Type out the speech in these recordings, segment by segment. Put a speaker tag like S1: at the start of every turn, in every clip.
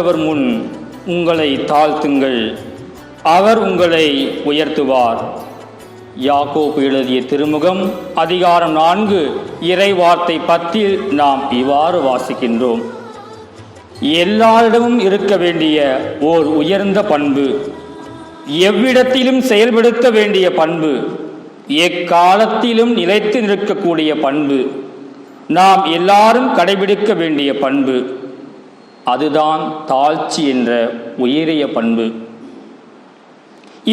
S1: ஆண்டவர் முன் உங்களை தாழ்த்துங்கள். அவர் உங்களை உயர்த்துவார். யாக்கோப்பு எழுதிய திருமுகம் அதிகாரம் நான்கு இறை வார்த்தை பத்தில் நாம் இவ்வாறு வாசிக்கின்றோம். எல்லாரிடமும் இருக்க வேண்டிய ஓர் உயர்ந்த பண்பு எவ்விடத்திலும் செயல்படுத்த வேண்டிய பண்பு எக்காலத்திலும் நிலைத்து நிற்கக்கூடிய பண்பு நாம் எல்லாரும் கடைபிடிக்க வேண்டிய பண்பு. அதுதான் தாழ்ச்சி என்ற உயரிய பண்பு.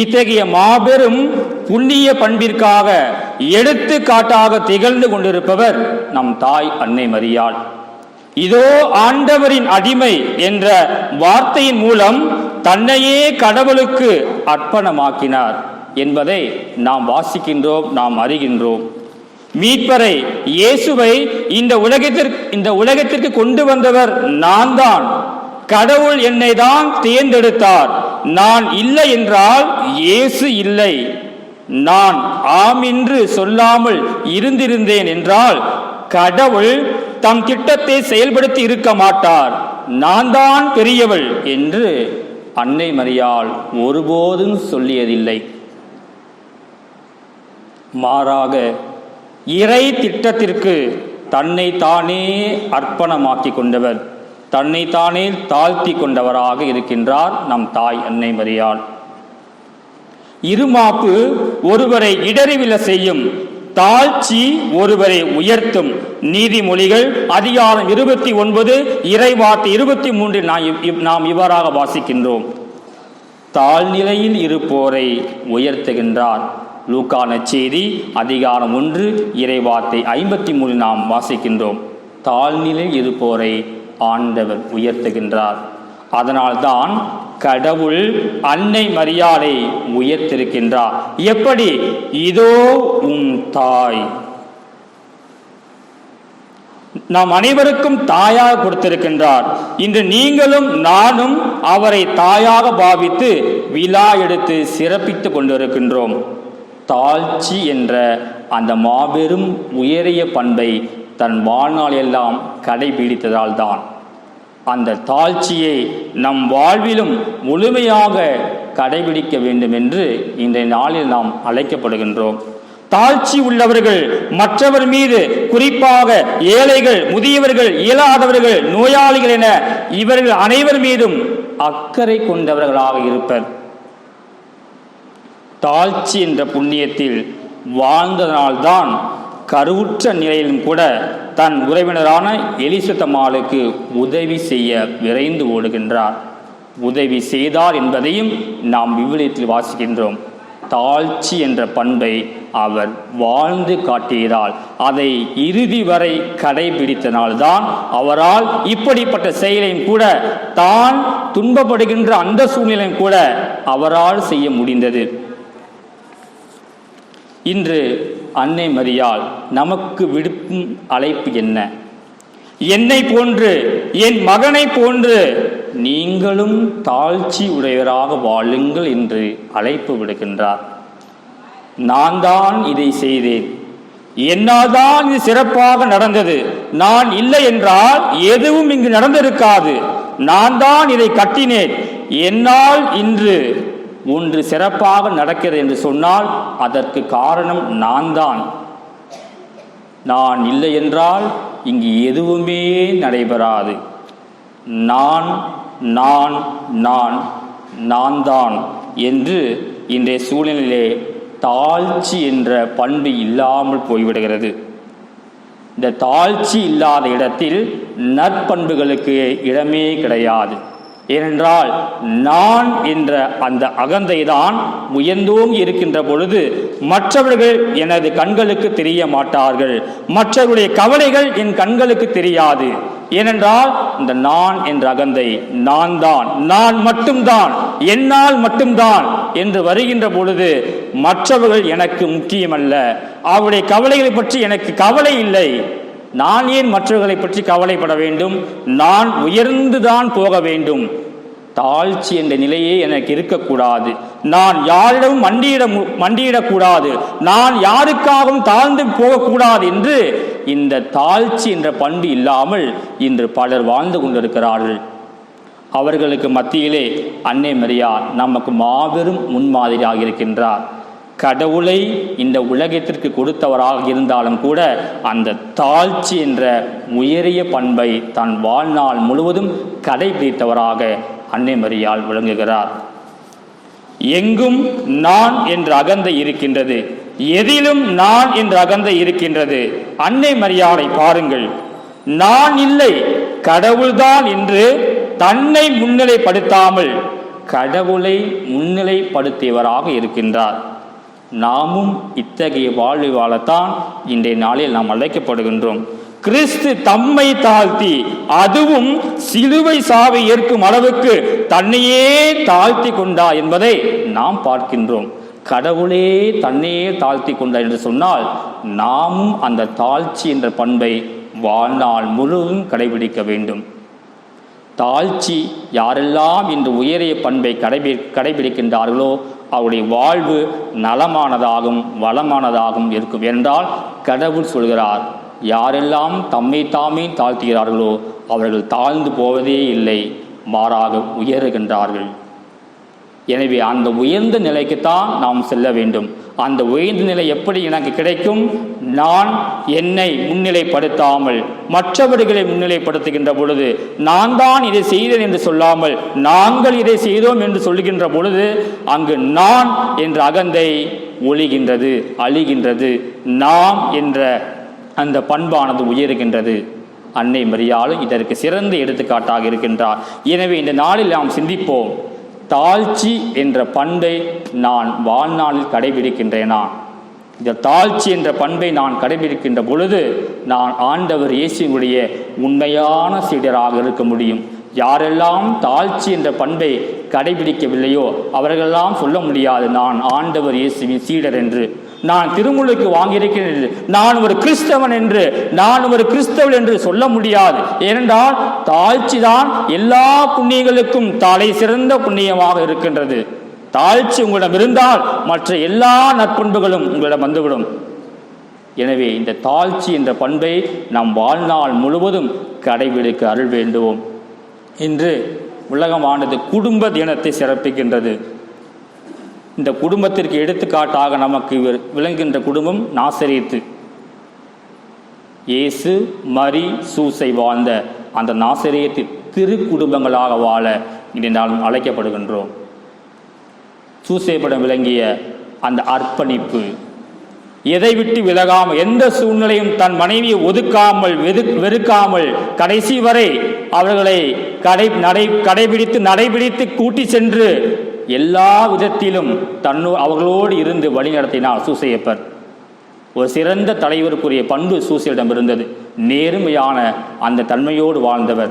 S1: இத்தகைய மாபெரும் புண்ணிய பண்பிற்காக எடுத்துக்காட்டாக திகழ்ந்து கொண்டிருப்பவர் நம் தாய் அன்னை மரியாள். இதோ ஆண்டவரின் அடிமை என்ற வார்த்தையின் மூலம் தன்னையே கடவுளுக்கு அர்ப்பணமாக்கினார் என்பதை நாம் வாசிக்கின்றோம் நாம் அறிகின்றோம். மீட்பரை இயேசுவை இந்த உலகத்திற்கு இந்த உலகத்திற்கு கொண்டு வந்தவர் நான் தான் கடவுள் என்னை தான் தேர்ந்தெடுத்தார். நான் இல்லை என்றால் இயேசு இல்லை. நான் ஆம் என்று சொல்லாமல் இருந்திருந்தேன் என்றால் கடவுள் தம் திட்டத்தை செயல்படுத்தி இருக்க மாட்டார். நான் தான் பெரியவள் என்று அன்னை மரியாள் ஒருபோதும் சொல்லியதில்லை. மாறாக இறை திட்டத்திற்கு தன்னை தானே அர்ப்பணமாக்கி கொண்டவர் தன்னை தானே தாழ்த்தி கொண்டவராக இருக்கின்றார் நம் தாய் அன்னை மரியாள். இருமாப்பு ஒருவரை இடறிவில செய்யும் தாழ்ச்சி ஒருவரை உயர்த்தும் நீதிமொழிகள் அதிகாரம் இருபத்தி ஒன்பது இறைவார்த்தை இருபத்தி மூன்றில் நாம் இவ்- இவ்- நாம் இவ்வாறாக வாசிக்கின்றோம். தாழ்நிலையில் இருப்போரை உயர்த்துகின்றார் லூக்கான செய்தி அதிகாரம் ஒன்று இறைவார்த்தை ஐம்பத்தி மூணு நாம் வாசிக்கின்றோம். தாழ்நிலையில் இருப்போரை ஆண்டவர் உயர்த்துகின்றார். அதனால்தான் கடவுள் அன்னை மரியாதை உயர்த்திருக்கின்றார். எப்படி? இதோ உம் தாய். நாம் அனைவருக்கும் தாயாக கொடுத்திருக்கின்றார். இன்று நீங்களும் நானும் அவரை தாயாக பாவித்து விழா எடுத்து சிறப்பித்துக் கொண்டிருக்கின்றோம். தாழ்ச்சி என்ற அந்த மாபெரும் உயரிய பண்பை தன் வாழ்நாளெல்லாம் கடைபிடித்ததால் தான் அந்த தாழ்ச்சியை நம் வாழ்விலும் முழுமையாக கடைபிடிக்க வேண்டும் என்று இன்றைய நாளில் நாம் அழைக்கப்படுகின்றோம். தாழ்ச்சி உள்ளவர்கள் மற்றவர் மீது குறிப்பாக ஏழைகள் முதியவர்கள் இயலாதவர்கள் நோயாளிகள் என இவர்கள் அனைவர் மீதும் அக்கறை கொண்டவர்களாக இருப்பர். தாழ்ச்சி என்ற புண்ணியத்தில் வாழ்ந்ததனால்தான் கருவுற்ற நிலையிலும் கூட தன் உறவினரான எலிசத்தம்மாளுக்கு உதவி செய்ய விரைந்து ஓடுகின்றார். உதவி செய்தார் என்பதையும் நாம் விவிலியத்தில் வாசிக்கின்றோம். தாழ்ச்சி என்ற பண்பை அவர் வாழ்ந்து காட்டியதால் அதை இறுதி வரை கடைபிடித்தனால்தான் அவரால் இப்படிப்பட்ட செயலையும் கூட தான் துன்பப்படுகின்ற அந்த சூழ்நிலையும் கூட அவரால் செய்ய முடிந்தது. இன்று அன்னை மரியால் நமக்கு விடுக்கும் அழைப்பு என்ன? என்னை போன்று என் மகனை போன்று நீங்களும் தாழ்ச்சி உடையவராக வாழுங்கள் என்று அழைப்பு விடுக்கின்றார். நான் தான் இதை செய்தேன். என்னால் தான் இது சிறப்பாக நடந்தது. நான் இல்லை என்றால் எதுவும் இங்கு நடந்திருக்காது. நான் தான் இதை கட்டினேன். என்னால் இன்று ஒன்று சிறப்பாக நடக்கிறது என்று சொன்னால் அதற்கு காரணம் நான் தான் நான் இல்லை என்றால் இங்கு எதுவுமே நடைபெறாது. நான் நான் நான் நான் தான் என்று இன்றைய சூழ்நிலையிலே தாழ்ச்சி என்ற பண்பு இல்லாமல் போய்விடுகிறது. இந்த தாழ்ச்சி இல்லாத இடத்தில் நற்பண்புகளுக்கு இடமே கிடையாது. ஏனென்றால் நான் என்ற அந்த அகந்தை தான் உயர்ந்தோங்கி இருக்கின்ற பொழுது மற்றவர்கள் எனது கண்களுக்கு தெரிய மாட்டார்கள் மற்றவருடைய கவலைகள் என் கண்களுக்கு தெரியாது. ஏனென்றால் இந்த நான் என்ற அகந்தை நான் தான் நான் மட்டும்தான். என்னால் மட்டும்தான் என்று வருகின்ற பொழுது மற்றவர்கள் எனக்கு முக்கியமல்ல. அவருடைய கவலைகளை பற்றி எனக்கு கவலை இல்லை. நான் ஏன் மற்றவர்களை பற்றி கவலைப்பட வேண்டும்? நான் உயர்ந்துதான் போக வேண்டும். தாழ்ச்சி என்ற நிலையே எனக்கு இருக்கக்கூடாது. நான் யாரிடமும் மண்டியிட மு- மண்டியிடக்கூடாது. நான் யாருக்காகவும் தாழ்ந்து போகக்கூடாது என்று இந்த தாழ்ச்சி என்ற பண்பு இல்லாமல் இன்று பலர் வாழ்ந்து கொண்டிருக்கிறார்கள். அவர்களுக்கு மத்தியிலே அன்னை மரியா நமக்கு மாபெரும் முன்மாதிரியாக இருக்கின்றார். கடவுளை இந்த உலகத்திற்கு கொடுத்தவராக இருந்தாலும் கூட அந்த தாழ்ச்சி என்ற உயரிய பண்பை தன் வாழ்நாள் முழுவதும் கடைபிடித்தவராக அன்னை மரியால் விளங்குகிறார். எங்கும் நான் என்ற அகந்தை இருக்கின்றது எதிலும் நான் என்ற அகந்தை இருக்கின்றது. அன்னை மரியாதை பாருங்கள் நான் இல்லை கடவுள்தான் என்று தன்னை முன்னிலைப்படுத்தாமல் கடவுளை முன்னிலைப்படுத்தியவராக இருக்கின்றார். நாமும் இத்தகைய வாழ்வு வாழத்தான் இன்றைய நாளில் நாம் அழைக்கப்படுகின்றோம். கிறிஸ்து தம்மை தாழ்த்தி அதுவும் சிலுவை சாவை ஏற்கும் அளவுக்கு தன்னையே தாழ்த்தி கொண்டா என்பதை நாம் பார்க்கின்றோம். கடவுளே தன்னையே தாழ்த்தி கொண்டார் என்று சொன்னால் நாமும் அந்த தாழ்ச்சி என்ற பண்பை வாழ்நாள் முழுவதும் கடைபிடிக்க வேண்டும். தாழ்ச்சி யாரெல்லாம் இன்று உயரிய பண்பை கடைபி கடைபிடிக்கின்றார்களோ அவருடைய வாழ்வு நலமானதாகவும் வளமானதாகவும் இருக்கும் என்றால் கடவுள் சொல்கிறார் யாரெல்லாம் தம்மை தாமே தாழ்த்துகிறார்களோ அவர்கள் தாழ்ந்து போவதே இல்லை மாறாக உயருகின்றார்கள். எனவே அந்த உயர்ந்த நிலைக்குத்தான் நாம் செல்ல வேண்டும். அந்த உயர்ந்த நிலை எப்படி எனக்கு கிடைக்கும்? நான் என்னை முன்னிலைப்படுத்தாமல் மற்றவர்களை முன்னிலைப்படுத்துகின்ற பொழுது நான் தான் இதை செய்தேன் என்று சொல்லாமல் நாங்கள் இதை செய்தோம் என்று சொல்லுகின்ற பொழுது அங்கு நான் என்ற அகந்தை ஒழிகின்றது அழிகின்றது. நாம் என்ற அந்த பண்பானது உயருகின்றது. அன்னை மரியாளும் இதற்கு சிறந்த எடுத்துக்காட்டாக இருக்கின்றார். எனவே இந்த நாளில் நாம் சிந்திப்போம். தாழ்ச்சி என்ற பண்பை நான் வாழ்நாளில் கடைபிடிக்கின்றேனா? இந்த தாழ்ச்சி என்ற பண்பை நான் கடைபிடிக்கின்ற பொழுது நான் ஆண்டவர் இயேசுடைய உண்மையான சீடராக இருக்க முடியும். யாரெல்லாம் தாழ்ச்சி என்ற பண்பை கடைபிடிக்கவில்லையோ அவர்களெல்லாம் சொல்ல முடியாது நான் ஆண்டவர் இயேசுவின் சீடர் என்று. நான் திருமுழுக்கு வாங்கியிருக்கிறேன் நான் ஒரு கிறிஸ்தவன் என்று நான் ஒரு கிறிஸ்தவன் என்று சொல்ல முடியாது. ஏனென்றால் தாழ்ச்சி தான் எல்லா புண்ணியங்களுக்கும் தலை சிறந்த புண்ணியமாக இருக்கின்றது. தாழ்ச்சி உங்களிடம் இருந்தால் மற்ற எல்லா நற்பண்புகளும் உங்களிடம் வந்துவிடும். எனவே இந்த தாழ்ச்சி என்ற பண்பை நம் வாழ்நாள் முழுவதும் கடைபிடிக்க அருள் வேண்டுவோம். இன்று உலகமானது குடும்ப தினத்தை சிறப்பிக்கின்றது. இந்த குடும்பத்திற்கு எடுத்துக்காட்டாக நமக்கு வி- விளங்குகின்ற குடும்பம் நாசரேத்து. இயேசு மரி சூசை வாழ்ந்த அந்த நாசரேத்து திரு குடும்பங்களாக வாழ இன்று நாம் அழைக்கப்படுகின்றோம் சூசைப்படம் விளங்கிய அந்த அர்ப்பணிப்பு எதை விட்டு விலகாமல் எந்த சூழ்நிலையும் தன் மனைவியை ஒதுக்காமல் வெது வெறுக்காமல் கடைசி வரை அவர்களை கடை நடை கடைபிடித்து நடைபிடித்து கூட்டி சென்று எல்லா விதத்திலும் தன்னு அவர்களோடு இருந்து வழி நடத்தினார் சூசையப்பர். ஒரு சிறந்த தலைவருக்குரிய பண்பு சூசியிடம் இருந்தது. நேர்மையான அந்த தன்மையோடு வாழ்ந்தவர்.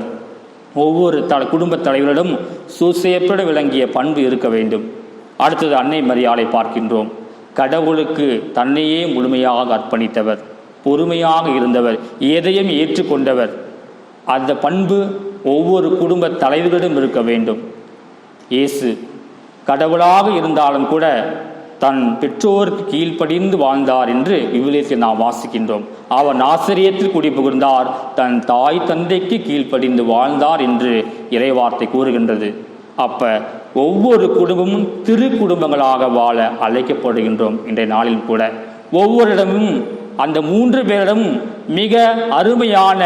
S1: ஒவ்வொரு த குடும்பத் தலைவரிடம் சூசையப்பட விளங்கிய பண்பு இருக்க வேண்டும். அடுத்தது அன்னை மரியாதை பார்க்கின்றோம். கடவுளுக்கு தன்னையே முழுமையாக அர்ப்பணித்தவர். பொறுமையாக இருந்தவர். எதையும் ஏற்றுக்கொண்டவர். அந்த பண்பு ஒவ்வொரு குடும்ப தலைவர்களிடம் இருக்க வேண்டும். இயேசு கடவுளாக இருந்தாலும் கூட தன் பெற்றோருக்கு கீழ்ப்படிந்து வாழ்ந்தார் என்று விவிலியத்தில் நாம் வாசிக்கின்றோம். அவர் ஆசிரியத்தில் குடிபுகுந்தார் தன் தாய் தந்தைக்கு கீழ்ப்படிந்து வாழ்ந்தார் என்று இறைவார்த்தை கூறுகின்றது. அப்ப ஒவ்வொரு குடும்பமும் திரு குடும்பங்களாக வாழ அழைக்கப்படுகின்றோம் இன்றைய நாளில் கூட. ஒவ்வொரு இடமும் அந்த மூன்று பேரிடமும் மிக அருமையான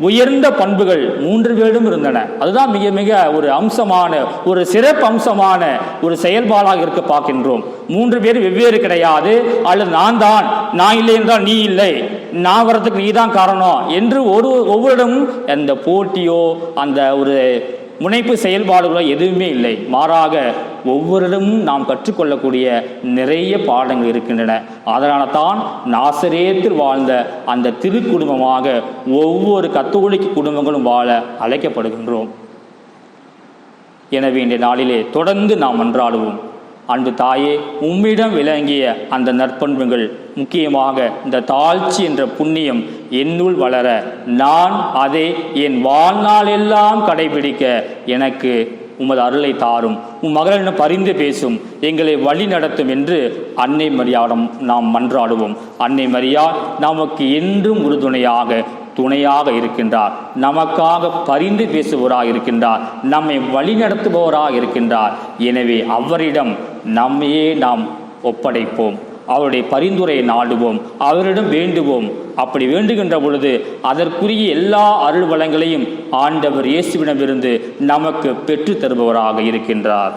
S1: உயர்ந்த பண்புகள் மூன்று பேரும் இருந்தன. அதுதான் மிக மிக ஒரு அம்சமான ஒரு சிறப்பு அம்சமான ஒரு செயல்பாடாக இருக்க பார்க்கின்றோம். மூன்று பேர் வெவ்வேறு கிடையாது. அல்லது நான் தான் நான் இல்லை என்றால் நீ இல்லை. நான் வரத்துக்கு நீ தான் காரணம் என்று ஒரு ஒவ்வொருடமும் அந்த போட்டியோ அந்த ஒரு முனைப்பு செயல்பாடுகளோ எதுவுமே இல்லை. மாறாக ஒவ்வொருடமும் நாம் கற்றுக்கொள்ளக்கூடிய நிறைய பாடங்கள் இருக்கின்றன. அதனால தான் நாசரேத்தில் வாழ்ந்த அந்த திரு குடும்பமாக ஒவ்வொரு கத்தோலிக்க குடும்பங்களும் வாழ அழைக்கப்படுகின்றோம். எனவே இந்த நாளிலே தொடர்ந்து நாம் அன்றாடுவோம். அன்பு தாயே உம்மிடம் விளங்கிய அந்த நற்பண்புகள் முக்கியமாக இந்த தாழ்ச்சி என்ற புண்ணியம் என்னுள் வளர நான் அதை என் வாழ்நாளெல்லாம் கடைபிடிக்க எனக்கு உமது அருளை தாரும். உம் மகளிடம் பரிந்து பேசும். எங்களை வழி நடத்தும் என்று அன்னை மரியாவிடம் நாம் மன்றாடுவோம். அன்னை மரியா நமக்கு என்றும் உறுதுணையாக துணையாக இருக்கின்றார். நமக்காக பரிந்து பேசுபவராக இருக்கின்றார். நம்மை வழிநடத்துபவராக இருக்கின்றார். எனவே அவரிடம் நம்மையே நாம் ஒப்படைப்போம். அவருடைய பரிந்துரையை நாடுவோம் அவரிடம் வேண்டுவோம். அப்படி வேண்டுகின்ற பொழுது அதற்குரிய எல்லா அருள் வளங்களையும் ஆண்டவர் இயேசுவிடமிருந்து நமக்கு பெற்று தருபவராக இருக்கின்றார்.